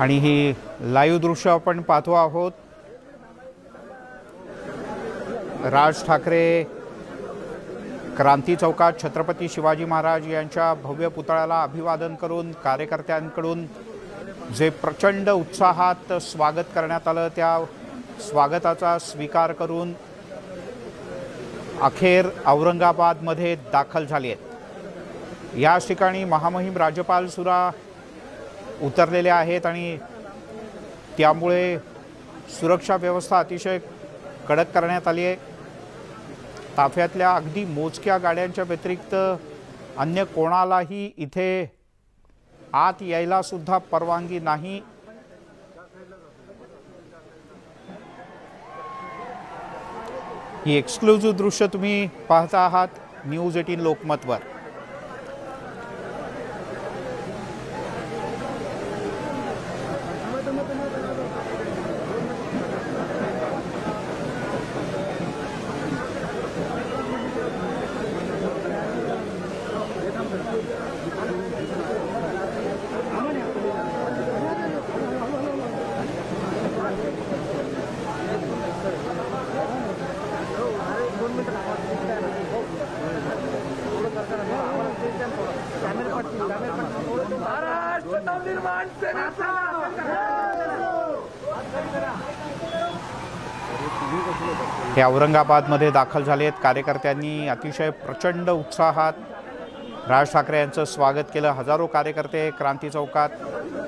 आणि ही लाईव्ह दृश्य आपण पाहतो आहोत. राज ठाकरे क्रांती चौकात छत्रपती शिवाजी महाराज यांच्या भव्य पुतळ्याला अभिवादन करून कार्यकर्त्यांकडून जे प्रचंड उत्साहात स्वागत करण्यात आलं त्या स्वागताचा स्वीकार करून अखेर औरंगाबादमध्ये दाखल झाली आहेत. याच ठिकाणी महामहिम राज्यपाल सुरा उतरलेले आहेत आणि त्यामुळे सुरक्षा व्यवस्था अतिशय कडक करण्यात आली आहे. ताफ्यातल्या अगदी मोजक्या गाड्यांच्या व्यतिरिक्त अन्य कोणालाही इथे आत यायला सुद्धा परवानगी नाही. ही एक्सक्लुझिव्ह दृश्य तुम्ही पाहता आहात. News eighteen लोकमतवर. नवनिर्माण सेनेचा हे औरंगाबादमध्ये दाखल झाले आहेत कार्यकर्त्यांनी अतिशय प्रचंड उत्साहात राज ठाकरे यांचं स्वागत केलं. हजारो कार्यकर्ते क्रांती चौकात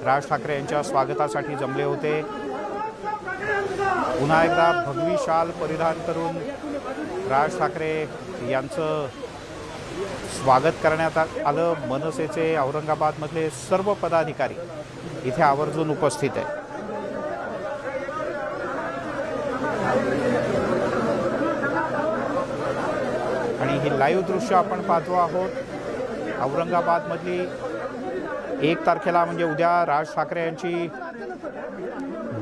राज ठाकरे यांच्या स्वागतासाठी जमले होते. पुन्हा एकदा भगवी शाल परिधान करून राज ठाकरे यांचं स्वागत करण्यात आलं. मनसेचे औरंगाबादमधले सर्व पदाधिकारी इथे आवर्जून उपस्थित आहे आणि ही लाईव्ह दृश्य आपण पाहतो आहोत. औरंगाबादमधली एक तारखेला म्हणजे उद्या राज ठाकरे यांची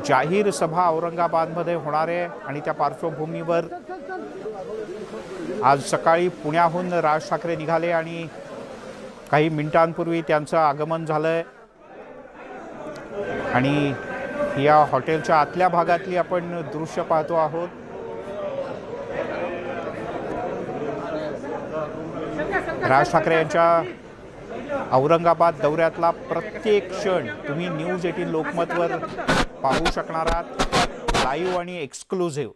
जाहीर सभा औरंगाबादमध्ये होणार आहे. आणि त्या पार्श्वभूमीवर आज सकाळी पुण्याहून राज ठाकरे निघाले आणि काही मिनिटांपूर्वी त्यांचं आगमन झालं आहे आणि या हॉटेलच्या आतल्या भागातली आपण दृश्य पाहतो आहोत. राज ठाकरे यांच्या औरंगाबाद दौऱ्यातला प्रत्येक क्षण तुम्ही न्यूज एटीन लोकमतवर पाहू शकणार आहात. लाईव्ह आणि एक्सक्लुझिव्ह.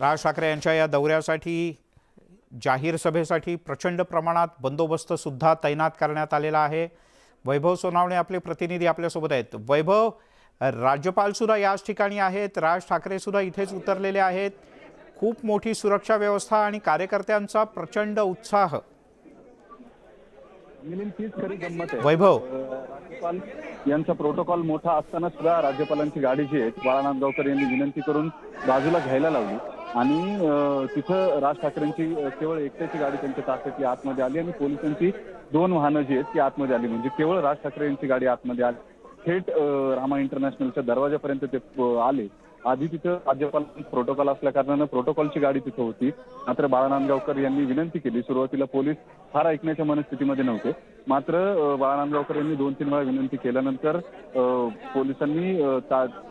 राज ठाकरे यांच्या या दौऱ्यासाठी जाहीर सभेसाठी प्रचंड प्रमाणात बंदोबस्त सुद्धा तैनात करण्यात आलेला आहे. वैभव सोनावणे आपले प्रतिनिधी आपल्यासोबत आहेत. वैभव राज्यपाल सुद्धा याच ठिकाणी आहेत राज ठाकरे सुद्धा इथेच उतरलेले आहेत. खूप मोठी सुरक्षा व्यवस्था आणि कार्यकर्त्यांचा प्रचंड उत्साह. वैभव. राज्यपाल यांचा प्रोटोकॉल मोठा असताना सुद्धा राज्यपालांची गाडी जी आहे ती बाळानाथ गावकर यांनी विनंती करून बाजूला घ्यायला लावली. आणि तिथं राज ठाकरेंची केवळ एकट्याची गाडी त्यांच्या ताफ्यातली आतमध्ये आली आणि पोलिसांची दोन वाहनं जी आहेत ती आतमध्ये आली. म्हणजे केवळ राज ठाकरे यांची गाडी आतमध्ये आली. थेट रामा इंटरनॅशनलच्या दरवाजापर्यंत ते आले. आधी तिथं राज्यपाल प्रोटोकॉल असल्या कारणानं प्रोटोकॉलची गाडी तिथं होती. मात्र बाळा गावकर यांनी विनंती केली. सुरुवातीला पोलीस फार ऐकण्याच्या मनस्थितीमध्ये नव्हते. मात्र अं, यांनी दोन तीन वेळा विनंती केल्यानंतर पोलिसांनी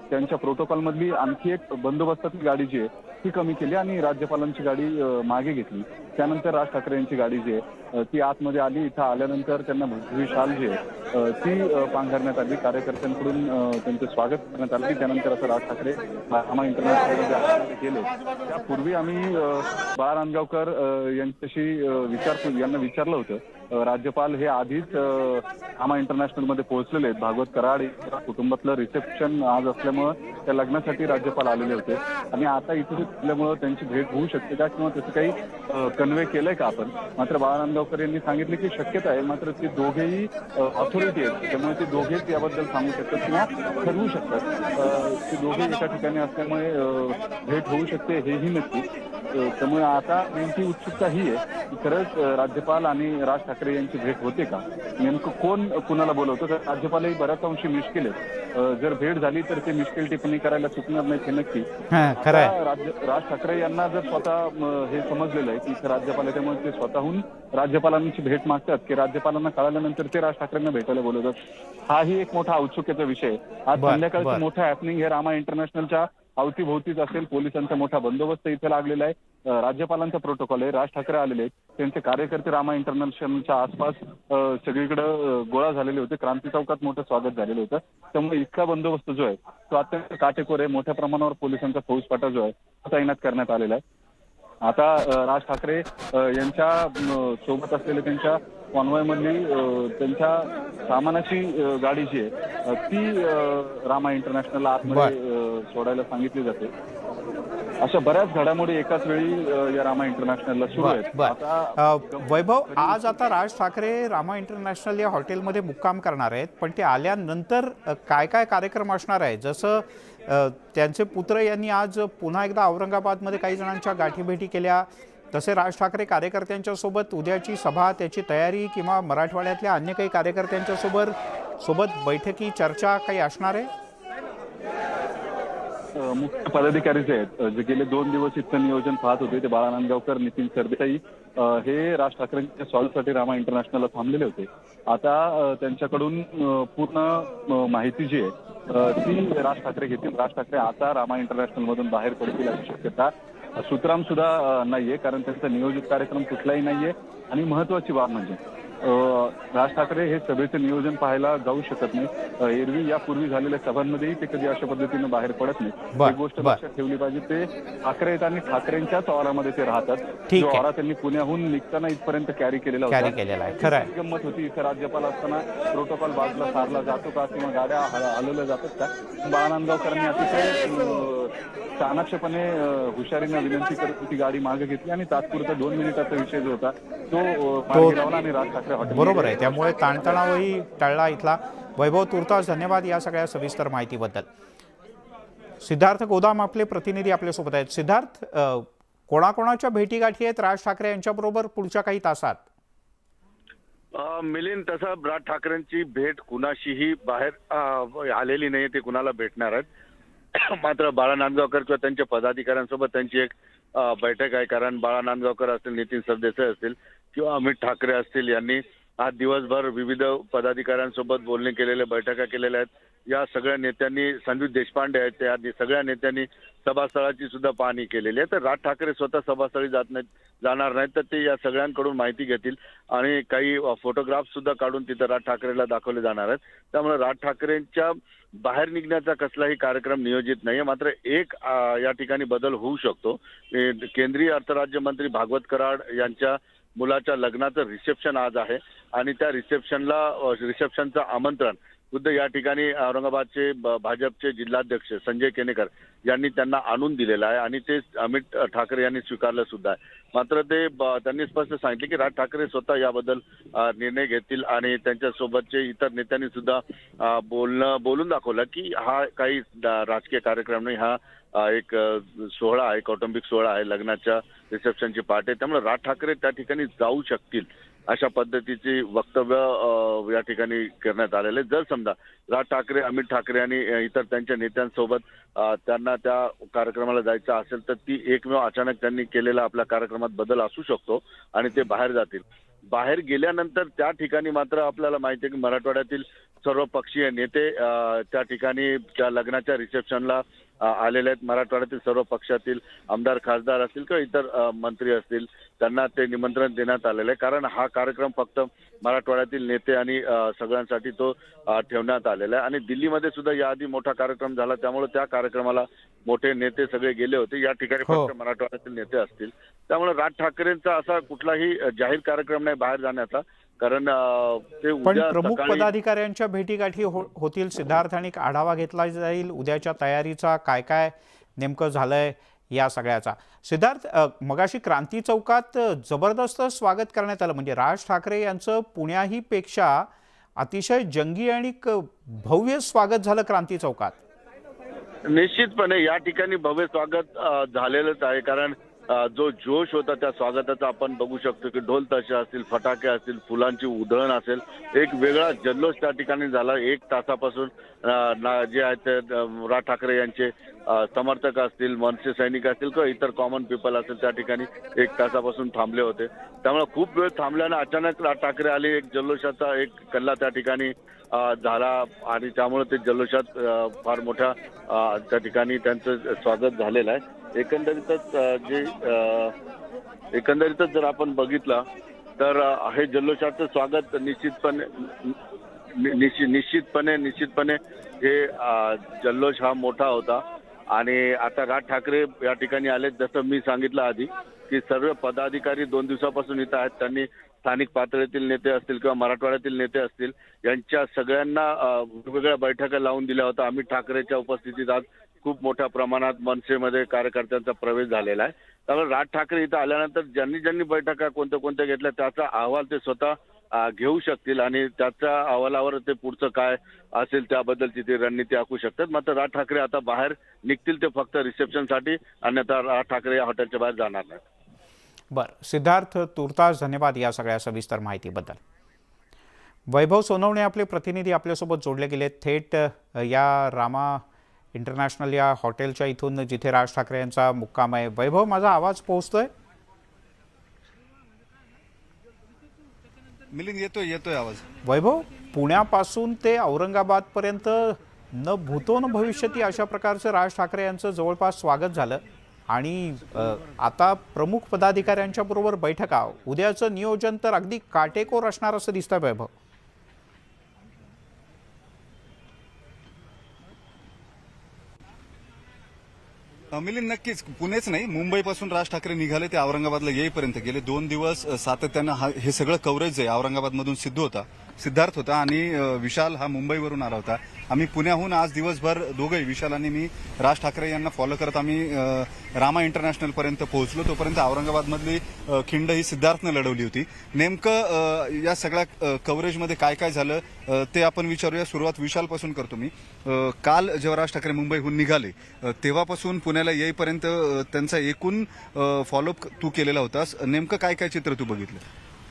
त्यांच्या प्रोटोकॉल मधली आणखी एक बंदोबस्तातली गाडी जी आहे ती कमी केली आणि राज्यपालांची गाडी मागे घेतली. त्यानंतर राज ठाकरे यांची गाडी जी आहे ती आतमध्ये आली इथं आल्यानंतर त्यांना भगवी शाल जी आहे ती पांघरण्यात आली. कार्यकर्त्यांकडून त्यांचं स्वागत करण्यात आलं. त्यानंतर असं राज ठाकरे आम्हा इंटरनॅशनलमध्ये केले त्यापूर्वी आम्ही अं, बाळा नांदगावकर यांच्याशी विचार यांना विचारलं होतं. राज्यपाल हे आधीच आम्हा इंटरनॅशनलमध्ये पोहोचलेले आहेत. भागवत कराड कुटुंबातलं रिसेप्शन आज असल्यामुळं त्या लग्नासाठी राज्यपाल आलेले होते. आणि आता इथे असल्यामुळं त्यांची भेट होऊ शकते का? किंवा तसं काही कन्वे केलंय का आपण? मात्र बाळानंदगावकर यांनी सांगितले की शक्यता आहे मात्र ते दोघेही ऑथॉरिटी आहेत. त्यामुळे ते दोघेच याबद्दल सांगू शकतात किंवा ठरवू शकतात. ते दोघे एका ठिकाणी असल्यामुळे भेट होऊ शकते हेही नक्की. त्यामुळे आता नेमकी उत्सुकता ही आहे की खरंच राज्यपाल आणि राज ठाकरे यांची भेट होते का? नेमकं कोण कुणाला बोलवतं? तर राज्यपालही बऱ्याच अंशी मिश्किल आहेत. जर भेट झाली तर ते मिश्किल टिप्पणी करायला चुकणार नाहीत हे नक्की. हा, राज्य राज ठाकरे यांना जर स्वतः हे समजलेलं आहे की राज्यपाल आहे त्यामुळे ते स्वतःहून राज्यपालांची भेट मागतात की राज्यपालांना कळाल्यानंतर ते राज ठाकरेंना भेटायला बोलवतात. हाही एक मोठा औत्सुक्याचा विषय. आज संध्याकाळचं. मोठं हॅपनिंग हे रामा इंटरनॅशनलच्या अवतीभोवतीच असेल. पोलिसांचा मोठा बंदोबस्त इथे लागलेला आहे. राज्यपालांचा प्रोटोकॉल आहे. राज ठाकरे आलेले आहेत. त्यांचे कार्यकर्ते रामा इंटरनॅशनलच्या आसपास सगळीकडे गोळा झालेले होते. क्रांती चौकात मोठं स्वागत झालेलं होतं. त्यामुळे इतका बंदोबस्त जो आहे तो अत्यंत काटेकोर आहे. मोठ्या प्रमाणावर पोलिसांचा फौजफाटा जो आहे तो तैनात करण्यात आलेला आहे. आता राज ठाकरे यांच्या सोबत असलेले त्यांच्या कॉन्वॉयमधली त्यांच्या सामानाची गाडी जी आहे ती रामा इंटरनॅशनलला आतमध्ये सोडायला सांगितली जाते. अशा बऱ्याच घडामोडी एकाच वेळी या रामा इंटरनॅशनलला सुरू आहेत. वैभव आज आता राज ठाकरे रामा इंटरनॅशनल या हॉटेलमध्ये मुक्काम करणार आहेत पण ते आल्यानंतर काय काय कार्यक्रम असणार आहे जसं त्यांचे पुत्र यांनी आज पुन्हा एकदा औरंगाबादमध्ये काही जणांच्या गाठीभेटी केल्या. तसे राज ठाकरे कार्यकर्त्यांच्या सोबत उद्याची सभा त्याची तयारी किंवा मराठवाड्यातल्या अन्य काही कार्यकर्त्यांच्या सोबत सोबत बैठकी चर्चा काही असणार आहे? मुख्य पदाधिकारी जे आहेत जे गेले दोन दिवस इथं नियोजन पाहत होते ते बाळा नांदगावकर नितीन सरदेसाई हे राज ठाकरेंच्या सॉल्वसाठी रामा इंटरनॅशनलला थांबलेले होते. आता त्यांच्याकडून पूर्ण माहिती जी आहे ती राज ठाकरे घेतील. राज ठाकरे आता रामा इंटरनॅशनल मधून बाहेर पडतील अशी शक्यता सुतराम सुद्धा नाहीये कारण त्यांचा नियोजित कार्यक्रम कुठलाही नाहीये. आणि महत्वाची बाब म्हणजे राज ठाकरे हे सभेचं नियोजन पाहायला जाऊ शकत नाही एरवी यापूर्वी झालेल्या सभांमध्येही ते कधी अशा पद्धतीनं बाहेर पडत नाही गोष्ट. लक्षात ठेवली पाहिजे. ते ठाकरे आहेत आणि ठाकरेंच्याच ऑरामध्ये ते राहतात. जो. ऑरा त्यांनी पुण्याहून निघताना इथपर्यंत कॅरी केलेला कॅरी होता गंमत होती. इथं राज्यपाल असताना प्रोटोकॉल बाजूला सारला जातो का किंवा गाड्या हल- हलवल्या जातात का? बाळानंदगावकरांनी अतिशय चाणाक्षपणे हुशारीनं विनंती करत ती गाडी मागे घेतली आणि तात्पुरता दोन मिनिटाचा विषय जो होता तो लावला आणि राज ठाकरे बरोबर आहे. त्यामुळे ताणतणावही टळला इथला. वैभव तुर्तास धन्यवाद या सगळ्या सविस्तर माहितीबद्दल. सिद्धार्थ गोदाम आपले प्रतिनिधी आपल्यासोबत आहेत. सिद्धार्थ कोणाकोणाच्या भेटीगाठी आहेत? राज ठाकरे यांच्याबरोबर पुढच्या काही तासात? मिलिंद तसं राज ठाकरेंची भेट कुणाशीही बाहेर आलेली नाही ते कुणाला भेटणार आहेत? मात्र बाळा नांदगावकर किंवा त्यांच्या पदाधिकाऱ्यांसोबत त्यांची एक अ, बैठक आहे. कारण बाळा नांदगावकर असतील नितीन सरदेसाई असतील किंवा अमित ठाकरे असतील यांनी आज दिवसभर विविध पदाधिकाऱ्यांसोबत बोलणी केलेल्या बैठका केलेल्या आहेत. या सगळ्या नेत्यांनी संदीप देशपांडे आहेत त्या सगळ्या नेत्यांनी सभास्थळाची सुद्धा पाहणी केलेली आहे. तर राज ठाकरे स्वतः सभास्थळी जात नाहीत जाणार नाहीत तर ते या सगळ्यांकडून माहिती घेतील आणि काही फोटोग्राफ सुद्धा काढून तिथं राज ठाकरेला दाखवले जाणार आहेत. त्यामुळे राज ठाकरेंच्या बाहेर निघण्याचा कसलाही कार्यक्रम नियोजित नाहीये. मात्र एक या ठिकाणी बदल होऊ शकतो. केंद्रीय अर्थराज्यमंत्री भागवत कराड यांच्या मुलाच्या लग्नाचं रिसेप्शन आज आहे. आणि त्या रिसेप्शनला रिसेप्शनचं आमंत्रण खुद्द या ठिकाणी औरंगाबादचे भाजपचे जिल्हाध्यक्ष संजय केनेकर यांनी त्यांना आणून दिलेलं आहे. आणि ते अमित ठाकरे यांनी स्वीकारलं सुद्धा आहे. मात्र ते त्यांनी स्पष्ट सांगितले की राज ठाकरे स्वतः याबद्दल निर्णय घेतील आणि त्यांच्यासोबतचे इतर नेत्यांनी सुद्धा बोलणं बोलून दाखवलं की हा काही राजकीय कार्यक्रम नाही. हा एक सोहळा आहे कौटुंबिक सोहळा आहे लग्नाच्या रिसेप्शनची पार्टी आहे. त्यामुळे राज ठाकरे त्या ठिकाणी जाऊ शकतील अशा पद्धतीची वक्तव्य या ठिकाणी करण्यात आलेले जर समजा राज ठाकरे अमित ठाकरे आणि इतर त्यांच्या नेत्यांसोबत त्यांना त्या कार्यक्रमाला जायचं असेल तर ती एकमेव अचानक त्यांनी केलेला आपल्या कार्यक्रमात बदल असू शकतो आणि ते बाहेर जातील. बाहेर गेल्यानंतर त्या ठिकाणी मात्र आपल्याला माहिती आहे की मराठवाड्यातील सर्व पक्षीय नेते त्या ठिकाणी त्या लग्नाच्या रिसेप्शनला आलेले आहेत. मराठवाड्यातील सर्व पक्षातील आमदार खासदार असतील किंवा इतर मंत्री असतील त्यांना ते निमंत्रण देण्यात आलेलं आहे. कारण हा कार्यक्रम फक्त मराठवाड्यातील नेते आणि सगळ्यांसाठी तो ठेवण्यात आलेला आहे. आणि दिल्लीमध्ये सुद्धा याआधी मोठा कार्यक्रम झाला. त्यामुळे त्या कार्यक्रमाला मोठे नेते सगळे गेले होते. या ठिकाणी हो. फक्त मराठवाड्यातील नेते असतील. त्यामुळे राज ठाकरेंचा असा कुठलाही जाहीर कार्यक्रम नाही बाहेर जाण्याचा. कारण ते पण प्रमुख पदाधिकाऱ्यांच्या भेटीगाठी हो- होतील सिद्धार्थ आणि आढावा घेतला जाईल. उद्याच्या तयारीचा काय काय नेमकं झालंय या सगळ्याचा. सिद्धार्थ मगाशी क्रांती चौकात जबरदस्त स्वागत करण्यात आलं. म्हणजे राज ठाकरे यांचं पुण्याही पेक्षा अतिशय जंगी आणि भव्य स्वागत झालं क्रांती चौकात. निश्चितपणे या ठिकाणी भव्य स्वागत झालेलंच आहे. कारण जो जोश होता त्या स्वागताचा आपण बघू शकतो की ढोल ताशे असतील फटाके असतील फुलांची उधळण असेल एक वेगळा जल्लोष त्या ठिकाणी झाला. एक तासापासून जे आहेत ते राज ठाकरे यांचे समर्थक असतील मनसे सैनिक असतील किंवा इतर कॉमन पीपल असतील त्या ठिकाणी एक तासापासून थांबले होते. त्यामुळे खूप वेळ थांबल्यानं अचानक राज ठाकरे आले एक जल्लोषाचा एक कल्ला त्या ठिकाणी झाला आणि त्यामुळे ते जल्लोषात फार मोठ्या त्या ठिकाणी त्यांचं स्वागत झालेलं आहे. एकंदरीतच जे एकंदरीतच जर आपण बघितलं तर हे जल्लोषाचं स्वागत निश्चितपणे नि- निश्चित निश्चितपणे निश्चितपणे हे जल्लोष हा मोठा होता. आणि आता राज ठाकरे या ठिकाणी आले जसं मी सांगितलं आधी की सर्व पदाधिकारी दोन दिवसापासून इथं आहेत. त्यांनी स्थानिक पातळीतील नेते असतील किंवा मराठवाड्यातील नेते असतील यांच्या सगळ्यांना वेगवेगळ्या बैठका लावून दिल्या होत्या. अमित ठाकरेच्या उपस्थितीत आज खूप मोठ्या प्रमाणात मनसेमध्ये कार्यकर्त्यांचा प्रवेश झालेला आहे. त्यामुळे राज ठाकरे इथं आल्यानंतर ज्यांनी ज्यांनी बैठका कोणत्या कोणत्या घेतल्या त्याचा अहवाल ते स्वतः घेऊ शकतील आणि त्याच्या अहवालावर ते पुढचं काय असेल त्याबद्दलची ते रणनीती आखू शकतात. मात्र राज ठाकरे आता बाहेर निघतील ते फक्त रिसेप्शनसाठी अन्यथा राज ठाकरे या हॉटेलच्या बाहेर जाणार नाहीत. बरं. सिद्धार्थ तुर्तास धन्यवाद या सगळ्या सविस्तर माहितीबद्दल. वैभव सोनवणे आपले प्रतिनिधी आपल्यासोबत जोडले गेले. थेट या रामा इंटरनॅशनल या हॉटेलच्या इथून जिथे राज ठाकरे यांचा मुक्काम आहे वैभव माझा आवाज पोहोचतोय? मिलिंद येतोय येतोय आवाज. वैभव पुण्यापासून ते औरंगाबादपर्यंत न भूतो न भविष्यती अशा प्रकारचं राज ठाकरे यांचं जवळपास स्वागत झालं. आणि आता प्रमुख पदाधिकाऱ्यांच्या बरोबर बैठका. उद्याचं नियोजन तर अगदी काटेकोर असणार असं दिसतंय वैभव. मिलिंद नक्कीच. पुणेच नाही मुंबईपासून राज ठाकरे निघाले ते औरंगाबादला येईपर्यंत गेले. दोन दिवस सातत्यानं हा- हे सगळं कव्हरेज आहे. औरंगाबादमधून सिद्ध होता. सिद्धार्थ होता आणि विशाल हा मुंबईवरून आला होता. आम्ही पुण्याहून आज दिवसभर दोघंही विशाल आणि मी राज ठाकरे यांना फॉलो करत आम्ही रामा इंटरनॅशनल पर्यंत पोहोचलो. तोपर्यंत औरंगाबादमधली खिंड ही सिद्धार्थनं लढवली होती. नेमकं या सगळ्या कव्हरेजमध्ये काय काय झालं ते आपण विचारूया. सुरुवात विशालपासून करतो मी. काल जेव्हा राज ठाकरे मुंबईहून निघाले तेव्हापासून पुण्याला येईपर्यंत त्यांचा एकूण फॉलोअप तू केलेला होतास. नेमकं काय काय चित्र तू बघितलं?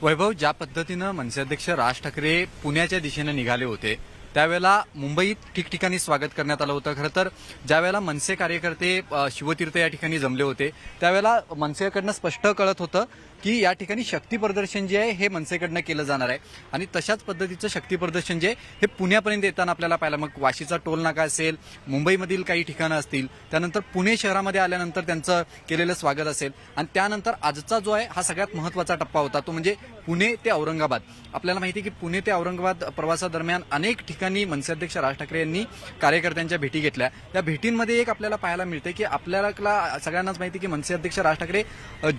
वैभव ज्या पद्धतीनं मनसे अध्यक्ष राज ठाकरे पुण्याच्या दिशेनं निघाले होते त्यावेळेला मुंबईत ठिकठिकाणी स्वागत करण्यात आलं होतं. खरं तर ज्यावेळेला मनसे कार्यकर्ते शिवतीर्थ या ठिकाणी जमले होते त्यावेळेला मनसेकडनं स्पष्ट कळत होतं की या ठिकाणी शक्ती प्रदर्शन जे आहे हे मनसेकडनं केलं जाणार आहे. आणि तशाच पद्धतीचं शक्ती प्रदर्शन जे आहे, हे पुण्यापर्यंत येताना आपल्याला पाहायला मग वाशीचा टोल नाका असेल मुंबईमधील काही ठिकाणं असतील त्यानंतर पुणे शहरामध्ये आल्यानंतर त्यांचं केलेलं स्वागत असेल आणि त्यानंतर आजचा जो आहे हा सगळ्यात महत्त्वाचा टप्पा होता तो म्हणजे पुणे ते औरंगाबाद. आपल्याला माहिती आहे की पुणे ते औरंगाबाद प्रवासादरम्यान अनेक ठिकाणी मनसे अध्यक्ष राज ठाकरे यांनी कार्यकर्त्यांच्या भेटी घेतल्या. त्या भेटींमध्ये एक आपल्याला पाहायला मिळते की आपल्याला सगळ्यांनाच माहिती आहे की मनसे अध्यक्ष राज ठाकरे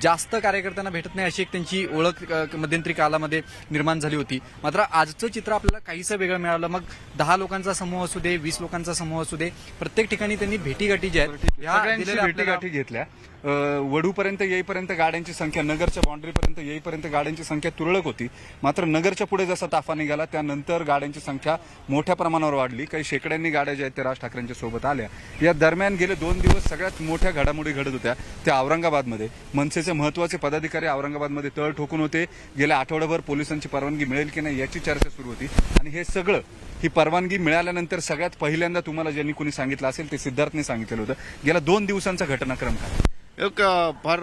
जास्त कार्यकर्त्यांना भेटत नाही अशी एक त्यांची ओळख मध्यंतरी कालामध्ये निर्माण झाली होती. मात्र आजचं चित्र आपल्याला काहीसं वेगळं मिळालं. मग दहा लोकांचा समूह असू दे वीस लोकांचा समूह असू दे प्रत्येक ठिकाणी त्यांनी भेटीगाठी ज्या आहेत ह्या सगळ्यांची दिलेल्या भेटी आपल्याला- गाठी घेतल्या. वडूपर्यंत येईपर्यंत गाड्यांची संख्या नगरच्या बाउंड्रीपर्यंत येईपर्यंत गाड्यांची संख्या तुरळक होती. मात्र नगरच्या पुढे जसा ताफा निघाला त्यानंतर गाड्यांची संख्या मोठ्या प्रमाणावर वाढली. काही शेकड्यांनी गाड्या ज्या आहेत त्या राज ठाकरेंच्या सोबत आल्या. या दरम्यान गेले दोन दिवस सगळ्यात मोठ्या घडामोडी घडत होत्या त्या औरंगाबादमध्ये. मनसेचे महत्त्वाचे पदाधिकारी औरंगाबादमध्ये तळ ठोकून होते. गेल्या आठवड्याभर पोलिसांची परवानगी मिळेल की नाही याची चर्चा सुरू होती. आणि हे सगळं ही परवानगी मिळाल्यानंतर सगळ्यात पहिल्यांदा तुम्हाला ज्यांनी कोणी सांगितलं असेल ते सिद्धार्थने सांगितलेलं होतं. गेल्या दोन दिवसांचा घटनाक्रम काय एक फार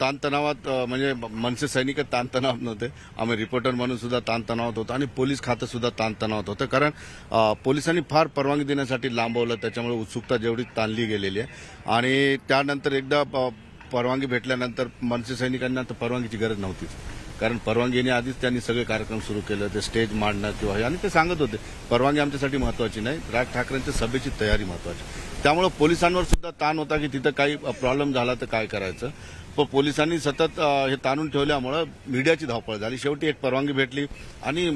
ताणतणावात म्हणजे मनसे सैनिक ताणतणावात नव्हते. आम्ही रिपोर्टर म्हणून सुद्धा ताणतणावात होतो आणि पोलीस खातं सुद्धा ताणतणावात होतं. कारण पोलिसांनी फार परवानगी देण्यासाठी लांबवलं. त्याच्यामुळे उत्सुकता जेवढी ताणली गेलेली आहे. आणि त्यानंतर एकदा परवानगी भेटल्यानंतर मनसे सैनिकांना तर परवानगीची गरज नव्हतीच. कारण परवानगीने आधीच त्यांनी सगळे कार्यक्रम सुरू केले. ते स्टेज मांडणं किंवा हे. आणि ते सांगत होते परवानगी आमच्यासाठी महत्वाची नाही. राज ठाकरेंच्या सभेची तयारी महत्वाची त्यामुळे पोलिसांवर सुद्धा ताण होता की तिथं काही प्रॉब्लेम झाला तर काय करायचं. पण पोलिसांनी सतत हे ताणून ठेवल्यामुळं मीडियाची धावपळ झाली. शेवटी एक परवानगी भेटली आणि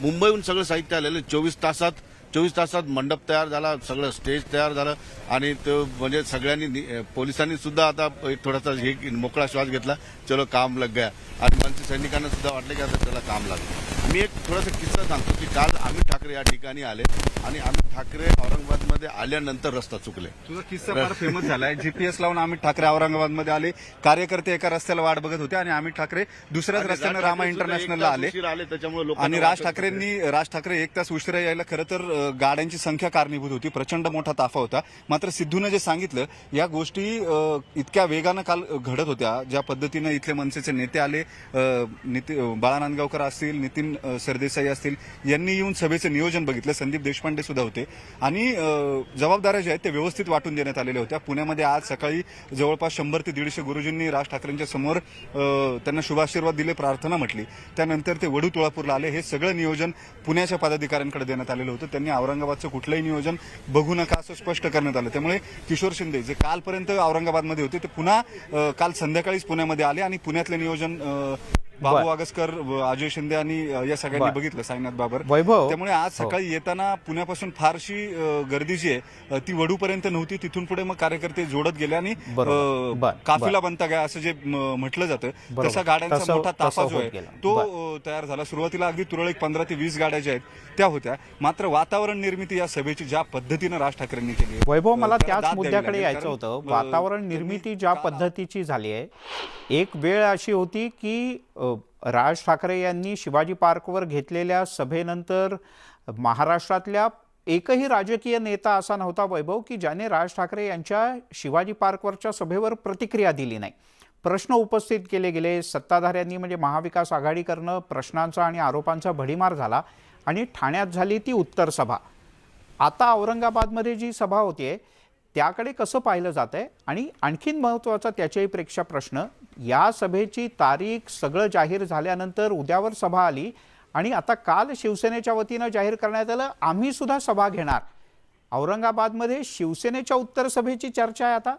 मुंबईहून सगळं साहित्य आलेलं चोवीस तासात चोवीस तासात मंडप तयार झाला सगळं स्टेज तयार झालं आणि तो म्हणजे सगळ्यांनी नि- पोलिसांनी सुद्धा आता एक थोडासा हे मोकळा श्वास घेतला. चलो काम लग गया आणि मनसे सैनिकांना सुद्धा वाटलं की आता त्याला काम लागलं. मी एक थोडासा किस्सा सांगतो की काल अमित ठाकरे या ठिकाणी आले आणि अमित ठाकरे औरंगाबादमध्ये आल्यानंतर रस्ता चुकले. तुझा किस्सा फार फेमस झालाय. जीपीएस लावून अमित ठाकरे औरंगाबादमध्ये आले. कार्यकर्ते एका रस्त्याला वाट बघत होते आणि अमित ठाकरे दुसऱ्याच रस्त्यानं रामा इंटरनॅशनलला आले. आले त्याच्यामुळे आणि राज ठाकरेंनी राज ठाकरे एक तास उशिरा यायला खरं तर गाड्यांची संख्या कारणीभूत होती. प्रचंड मोठा ताफा होता. मात्र सिद्धूनं जे सांगितलं या गोष्टी इतक्या वेगानं काल घडत होत्या. ज्या पद्धतीनं इथले मनसेचे नेते आले बाळा नांदगावकर असतील नितीन सरदेसाई असतील यांनी येऊन सभेचं नियोजन बघितलं. संदीप देशपांडे सुद्धा होते. आणि जबाबदाऱ्या ज्या आहेत त्या व्यवस्थित वाटून देण्यात आलेल्या होत्या. पुण्यामध्ये आज सकाळी जवळपास शंभर ते दीडशे गुरुजींनी राज ठाकरेंच्या समोर त्यांना शुभाशीर्वाद दिले प्रार्थना म्हटली. त्यानंतर ते वडू तुळापूरला आले. हे सगळं नियोजन पुण्याच्या पदाधिकाऱ्यांकडे देण्यात आलेलं होतं. त्यांनी औरंगाबादचं कुठलंही नियोजन बघू नका असं स्पष्ट करण्यात आलं. त्यामुळे किशोर शिंदे जे कालपर्यंत औरंगाबादमध्ये होते ते पुन्हा काल संध्याकाळीच पुण्यामध्ये आले आणि पुण्यातलं नियोजन बाबू. आगसकर अजय शिंदे आणि या सगळ्यांनी. बघितलं साईनाथ बाबर वैभव. त्यामुळे आज सकाळी येताना पुण्यापासून फारशी गर्दी जी आहे ती वडूपर्यंत नव्हती तिथून पुढे मग कार्यकर्ते जोडत गेले आणि काफिला बनता गया असं जे म्हटलं जातं. तसा गाड्यांचा मोठा ताफा जो आहे. तो तयार झाला सुरुवातीला अगदी तुरळक पंधरा ते वीस गाड्या ज्या आहेत त्या होत्या मात्र वातावरण निर्मिती या सभेची ज्या पद्धतीनं राज ठाकरेंनी केली वैभव मला त्याच मुद्द्याकडे. यायचं होतं वातावरण निर्मिती ज्या पद्धतीची झाली आहे एक वेळ अशी होती की राज ठाकरे यांनी शिवाजी पार्कवर घेतलेल्या सभेनंतर महाराष्ट्रातल्या एकही राजकीय नेता असा नव्हता वैभव की ज्याने राज ठाकरे यांच्या शिवाजी पार्कवरच्या सभेवर प्रतिक्रिया दिली नाही. प्रश्न उपस्थित केले गेले. सत्ताधाऱ्यांनी म्हणजे महाविकास आघाडी करणं प्रश्नांचा आणि आरोपांचा भडीमार झाला आणि ठाण्यात झाली ती उत्तर सभा. आता औरंगाबादमध्ये जी सभा होतीये त्याकडे कसं पाहिलं जात आहे आणि आणखीन महत्त्वाचा त्याच्याही प्रेक्षा प्रश्न या सभेची तारीख सगळं जाहीर झाल्यानंतर उद्यावर सभा आली आणि आता काल शिवसेनेच्या वतीनं जाहीर करण्यात आलं आम्ही सुद्धा सभा घेणार. औरंगाबादमध्ये शिवसेनेच्या उत्तर सभेची चर्चा आहे आता.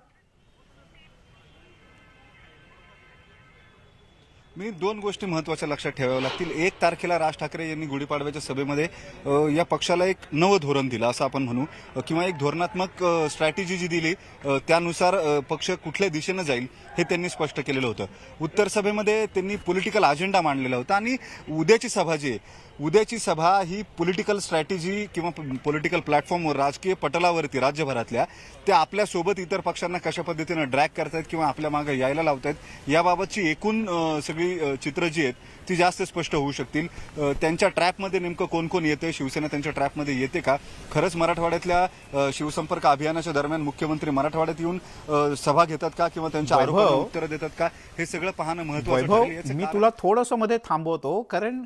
मी दोन गोष्टी महत्त्वाच्या लक्षात ठेवाव्या लागतील. एक तारखेला राज ठाकरे यांनी गुढीपाडव्याच्या सभेमध्ये या पक्षाला एक नवं धोरण दिलं असं आपण म्हणू. किंवा एक धोरणात्मक स्ट्रॅटेजी जी दिली त्यानुसार पक्ष कुठल्या दिशेनं जाईल हे त्यांनी स्पष्ट केलेलं होतं. उत्तर सभेमध्ये त्यांनी पॉलिटिकल अजेंडा मांडलेला होता आणि उद्याची सभा जी आहे उद्याची सभा ही पॉलिटिकल स्ट्रॅटेजी किंवा पॉलिटिकल प्लॅटफॉर्मवर राजकीय पटलावरती राज्यभरातल्या त्या आपल्यासोबत इतर पक्षांना कशा पद्धतीनं ड्रॅग करतायत किंवा आपल्या मागे यायला लावतायत याबाबतची एकूण सगळी चित्र जी आहेत ती जास्त स्पष्ट होऊ शकतील. त्यांच्या ट्रॅपमध्ये नेमकं कोण कोण येते शिवसेना त्यांच्या ट्रॅपमध्ये येते का? खरंच मराठवाड्यातल्या शिवसंपर्क अभियानाच्या दरम्यान मुख्यमंत्री मराठवाड्यात येऊन सभा घेतात का किंवा त्यांच्या. आरोपांना उत्तरं देतात का? हे सगळं पाहणं महत्वाचं मी तुला थोडंसं मध्ये थांबवतो कारण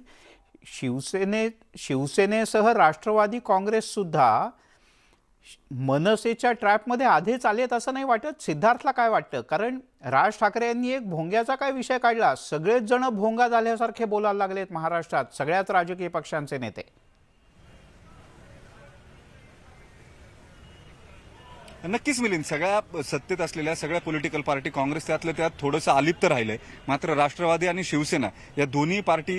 शिवसेने शिवसेनेसह राष्ट्रवादी काँग्रेससुद्धा मनसेच्या ट्रॅपमध्ये आधीच आलेत असं नाही वाटत? सिद्धार्थला काय वाटतं? कारण राज ठाकरे यांनी एक भोंग्याचा काय विषय काढला? सगळेच जण भोंगा झाल्यासारखे बोलायला लागलेत महाराष्ट्रात सगळ्याच राजकीय पक्षांचे नेते. नक्कीच मिळेल सगळ्या सत्तेत असलेल्या सगळ्या पॉलिटिकल पार्टी काँग्रेस त्यातल्या त्यात थोडंसं अलिप्त राहिलंय. मात्र राष्ट्रवादी आणि शिवसेना या दोन्ही पार्टी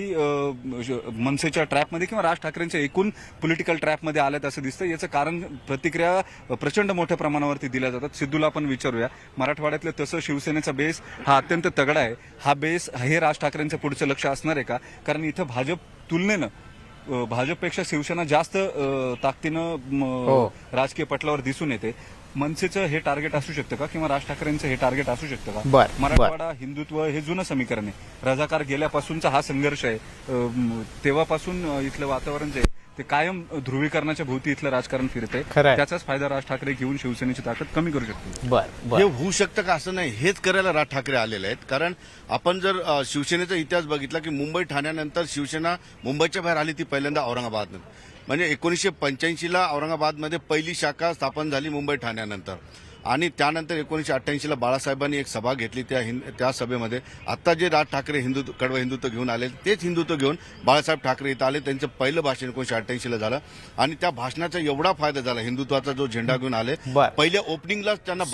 मनसेच्या ट्रॅपमध्ये किंवा राज ठाकरेंच्या एकूण पॉलिटिकल ट्रॅपमध्ये आल्यात असं दिसतं याचं कारण प्रतिक्रिया प्रचंड मोठ्या प्रमाणावरती दिल्या जातात. सिद्धूला आपण विचारूया. मराठवाड्यातलं तसं शिवसेनेचा बेस हा अत्यंत तगडा आहे. हा बेस हे राज ठाकरेंचं पुढचं लक्ष असणार आहे का? कारण इथं भाजप तुलनेनं भाजपपेक्षा शिवसेना जास्त ताकदीनं हो. राजकीय पटलावर दिसून येते. मनसेचं हे टार्गेट असू शकतं का? किंवा राज ठाकरेंचं हे टार्गेट असू शकतं का? बर. मराठवाडा हिंदुत्व हे जुनं समीकरण आहे. रजाकार गेल्यापासूनचा हा संघर्ष आहे. अ, तेव्हापासून अ, इथलं वातावरण जे आहे, ते कायम ध्रुवीकरणाच्या भोवती इथलं राजकारण फिरतंय. खरं आहे. त्याचाच फायदा राज ठाकरे घेऊन शिवसेनेची ताकद कमी करू शकतो बर हे बर होऊ शकतं का असं नाही हेच करायला राज ठाकरे आलेले आहेत. कारण आपण जर अ, शिवसेनेचा इतिहास बघितला की मुंबई ठाण्यानंतर शिवसेना मुंबईच्या बाहेर आली ती पहिल्यांदा औरंगाबाद. म्हणजे एकोणीसशे पंच्याऐंशीला औरंगाबादमध्ये पहिली शाखा स्थापन झाली मुंबई ठाण्यानंतर. आणि त्यानंतर एकोणीसशे अठ्ठ्याऐंशीला बाळासाहेबांनी एक सभा घेतली त्या हिंद त्या सभेमध्ये. आता जे राज ठाकरे हिंदुत्व कडवं हिंदुत्व घेऊन आले तेच हिंदुत्व घेऊन बाळासाहेब ठाकरे इथं आले. त्यांचं पहिलं भाषण एकोणीसशे अठ्ठ्याऐंशीला झालं. आणि त्या भाषणाचा एवढा फायदा झाला हिंदुत्वाचा जो झेंडा घेऊन आले. पहिल्या ओपनिंगलाच त्यांना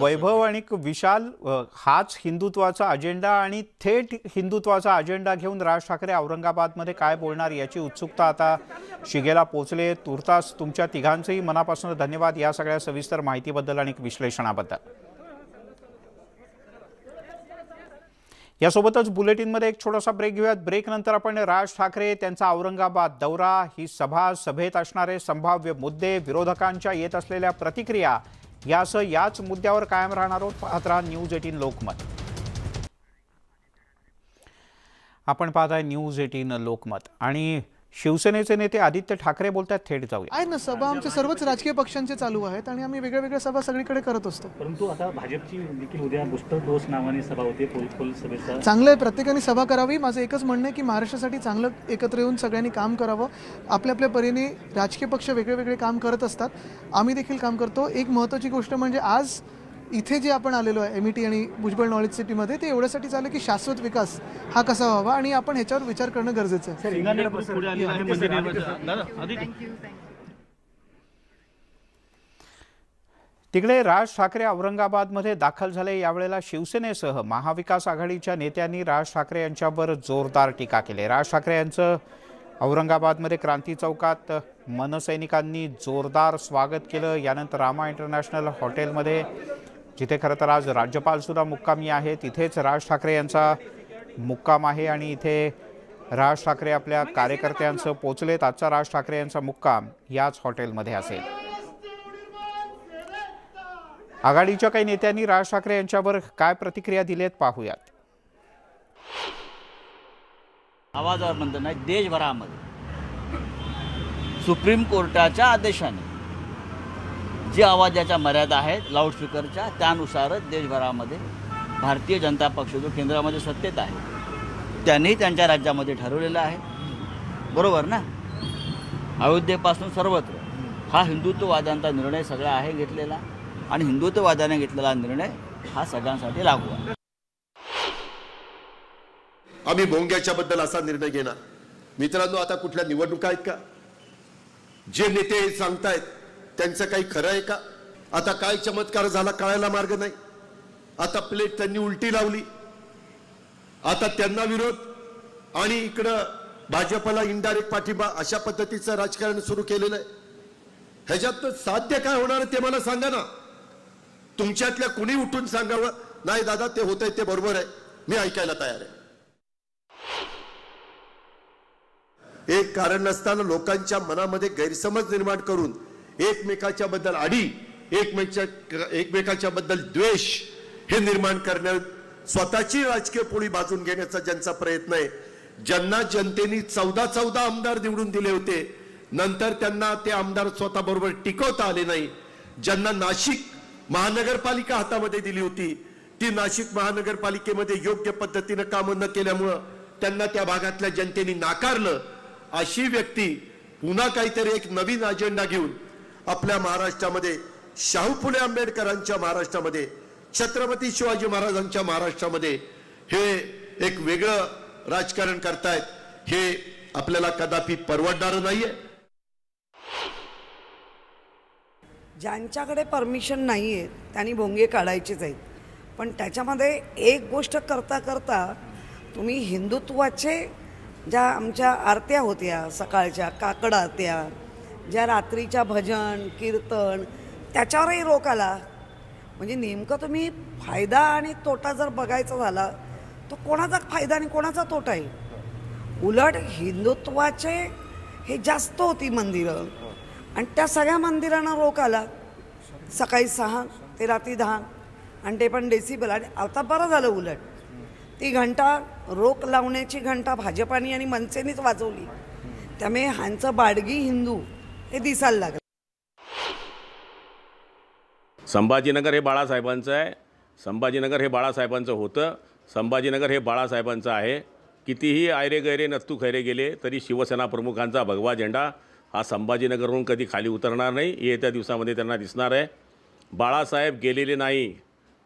वैभव आणि विशाल हाच हिंदुत्वाचा अजेंडा आणि थेट हिंदुत्वाचा अजेंडा घेऊन राज ठाकरे औरंगाबादमध्ये काय बोलणार याची उत्सुकता आता शिगेला पोचले तुर्तास तुमच्या तिघांचंही मनापासून धन्यवाद. या सगळ्या सविस्तर माहितीबद्दल आणि विश्लेषणाबद्दल. यासोबतच बुलेटिनमध्ये एक छोटासा ब्रेक घेऊयात. ब्रेक नंतर आपण राज ठाकरे त्यांचा औरंगाबाद दौरा ही सभा सभेत असणारे संभाव्य मुद्दे विरोधकांच्या येत असलेल्या प्रतिक्रिया यासह याच मुद्द्यावर कायम राहणार आहोत. पाहत राहा न्यूज एटीन लोकमत. आपण पाहताय न्यूज एटीन लोकमत. आणि शिवसेनेचे नेते आदित्य ठाकरे बोलतात थेट जाऊया. आहेत ना सभा आमच्या सर्वच राजकीय पक्षांचे चालू आहेत आणि आम्ही वेगळ्या वेगळ्या सभा सगळीकडे करत असतो. परंतु आता भाजपची देखील उद्या बुस्टर डोस नावाने सभा होते पोलखोल सभेचा. चांगलं आहे प्रत्येकाने सभा करावी. माझं एकच म्हणणं आहे की महाराष्ट्रासाठी चांगलं एकत्र येऊन सगळ्यांनी काम करावं. आपल्या आपल्या परीने राजकीय पक्ष वेगळे वेगळे काम करत असतात. आम्ही देखील काम करतो. एक महत्त्वाची गोष्ट म्हणजे आज इथे जे आपण आलेलो आहे एम ई टी आणि भुजबळ नॉलेज सिटीमध्ये ते एवढ्यासाठी चालू की शाश्वत विकास हा कसा व्हावा आणि आपण ह्याच्यावर विचार करणं गरजेचं आहे. तिकडे राज ठाकरे औरंगाबादमध्ये दाखल झाले. यावेळेला शिवसेनेसह महाविकास आघाडीच्या नेत्यांनी राज ठाकरे यांच्यावर जोरदार टीका केली. राज ठाकरे यांचं औरंगाबादमध्ये क्रांती चौकात मनसैनिकांनी जोरदार स्वागत केलं. यानंतर रामा इंटरनॅशनल हॉटेलमध्ये जिथे खरं तर आज राज्यपालसुद्धा मुक्कामी आहे तिथेच राज ठाकरे यांचा मुक्काम आहे आणि इथे राज ठाकरे आपल्या कार्यकर्त्यांचं पोचलेत आजचा राज ठाकरे यांचा मुक्काम याच हॉटेलमध्ये असेल. आघाडीच्या काही नेत्यांनी राज ठाकरे यांच्यावर काय प्रतिक्रिया दिल्यात पाहूयात. आवाजावर म्हणत नाही देशभरामध्ये सुप्रीम कोर्टाच्या आदेशाने जी आवाजाच्या मर्यादा आहेत लाऊडस्पीकरच्या त्यानुसारच देशभरामध्ये भारतीय जनता पक्ष जो केंद्रामध्ये सत्तेत आहे त्यांनी त्यांच्या राज्यामध्ये ठरवलेलं आहे. बरोबर ना? अयोध्येपासून सर्वत्र हा हिंदुत्ववाद्यांचा निर्णय सगळा आहे घेतलेला आणि हिंदुत्ववाद्याने घेतलेला निर्णय हा सगळ्यांसाठी लागू आहे. आम्ही भोंग्याच्या बद्दल असा निर्णय घेणार. मित्रांनो आता कुठल्या निवडणुका आहेत का? जे नेते सांगतायत त्यांचं काही खरं आहे का? आता काय चमत्कार झाला कळायला मार्ग नाही. आता प्लेट त्यांनी उलटी लावली. आता त्यांना विरोध. आणि इकडं भाजपला इनडायरेक्ट पाठिंबा अशा पद्धतीचं राजकारण सुरू केलेलं आहे. ह्याच्यात साध्य काय होणार ते मला सांगा ना. तुमच्यातल्या कुणी उठून सांगावं? नाही दादा ते होत ते बरोबर आहे. मी ऐकायला तयार आहे. एक कारण नसताना लोकांच्या मनामध्ये गैरसमज निर्माण करून एकमेकाच्या बद्दल आडी एकमेकाच्या एकमेकाच्या बद्दल द्वेष हे निर्माण करण्या स्वतःची राजकीय पोळी बाजून घेण्याचा ज्यांचा प्रयत्न आहे ज्यांना जनतेने चौदा चौदा आमदार निवडून दिले होते नंतर त्यांना ते आमदार स्वतः बरोबर टिकवता आले नाही. ज्यांना नाशिक महानगरपालिका हातामध्ये दिली होती ती नाशिक महानगरपालिकेमध्ये योग्य पद्धतीनं कामं न केल्यामुळं त्यांना त्या भागातल्या जनतेने नाकारलं. अशी व्यक्ती पुन्हा काहीतरी एक नवीन अजेंडा घेऊन आपल्या महाराष्ट्रामध्ये शाहू फुले आंबेडकरांच्या महाराष्ट्रामध्ये छत्रपती शिवाजी महाराजांच्या महाराष्ट्रामध्ये हे एक वेगळं राजकारण करतायत. हे आपल्याला कदापि परवडणारं नाहीये. ज्यांच्याकडे परमिशन नाही आहे त्यांनी भोंगे काढायचेच आहेत. पण त्याच्यामध्ये एक गोष्ट करता करता तुम्ही हिंदुत्वाचे ज्या आमच्या आरत्या होत्या सकाळच्या काकड आरत्या ज्या रात्रीच्या भजन कीर्तन त्याच्यावरही रोख आला. म्हणजे नेमकं तुम्ही फायदा आणि तोटा जर बघायचा झाला तर कोणाचा फायदा आणि कोणाचा तोटा आहे? उलट हिंदुत्वाचे हे जास्त होती मंदिरं. आणि त्या सगळ्या मंदिरांना रोक आला. सकाळी सहा ते रात्री दहा आणि ते पण डेसिबल आणि आता बरं झालं उलट. ती घंटा रोक लावण्याची घंटा भाजपानी आणि मनसेनीच वाजवली. त्यामुळे ह्यांचं बाडगी हिंदू हे दिसायला लागलं. संभाजीनगर हे बाळासाहेबांचं आहे. संभाजीनगर हे बाळासाहेबांचं होतं. संभाजीनगर हे बाळासाहेबांचं आहे. कितीही आयरे गैरे नत्तू खैरे गेले तरी शिवसेना प्रमुखांचा भगवा झेंडा हा संभाजीनगरहून कधी खाली उतरणार नाही. येत्या दिवसामध्ये त्यांना दिसणार आहे. बाळासाहेब गेलेले नाही.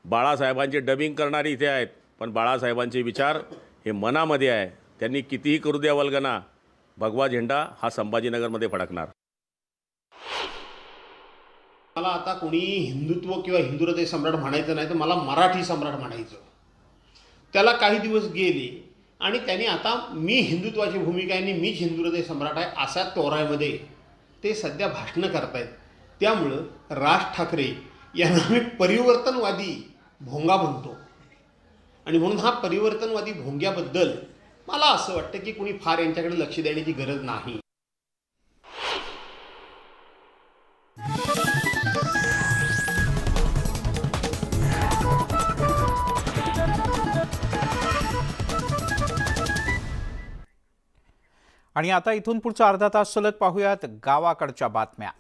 बाळासाहेबांचे डबिंग करणारे इथे आहेत. पण बाळासाहेबांचे विचार हे मनामध्ये आहे. त्यांनी कितीही करू द्या वल्गना भगवा झेंडा हा संभाजीनगरमध्ये फडकणार. मला आता कोणी हिंदुत्व किंवा हिंदू हृदय सम्राट म्हणायचं नाही तर मला मराठी सम्राट म्हणायचं. त्याला काही दिवस गेले आणि त्याने आता मी हिंदुत्वाची भूमिका आहे आणि मीच हिंदू हृदय सम्राट आहे अशा तोरामध्ये ते सध्या भाषणं करतायत. त्यामुळं राज ठाकरे यांना मी परिवर्तनवादी भोंगा म्हणतो. आणि म्हणून हा परिवर्तनवादी भोंग्याबद्दल मला असं वाटतं की कुणी फार यांच्याकडे लक्ष देण्याची गरज नाही. आणि आता इथून पुढचा अर्धा तास सलग पाहूयात गावाकडच्या बातम्या.